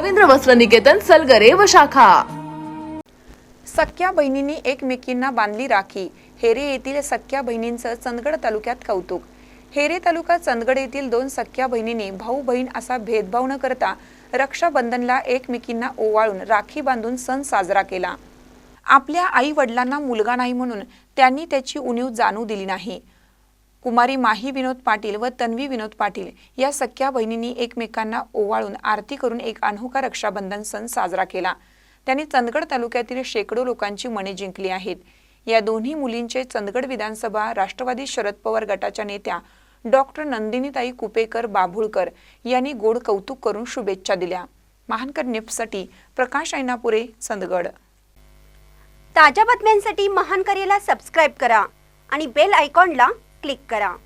रवींद्र वस्त्र निकेतन सलगरे व शाखा. सख्या बहिणींनी एकमेकींना बांधली राखी. हेरे येथील सख्या बहिणींचं चंदगड तालुक्यात कौतुक. हेरे तालुका चंदगड येथील दोन सख्या बहिणींनी भाऊ बहीण असा भेदभाव न करता रक्षाबंधनला एकमेकींना ओवाळून राखी बांधून सण साजरा केला. आपल्या आई वडिलांना मुलगा नाही म्हणून त्यांनी त्याची उणीव जाणू दिली नाही. कुमारी माही विनोद पाटील व तन्वी विनोद पाटील या सख्या बहिणींनी एकमेकांना ओवाळून आरती करून एक अनोखा रक्षाबंधन सण साजरा केला. त्यांनी चंदगड तालुक्यातील शेकडो लोकांची मने जिंकली आहेत. या दोन्ही मुलींचे चंदगड विधानसभा राष्ट्रवादी शरद पवार गटाच्या नेत्या डॉक्टर नंदिनीताई कुपेकर बाभुळकर यांनी गोड कौतुक करून शुभेच्छा दिल्या. महानकर निफ्टसाठी प्रकाश ऐनापुरे चंदगड. ताज्या बातम्यांसाठी महानकरेला सबस्क्राईब करा आणि बेल आयकॉनला क्लिक करा.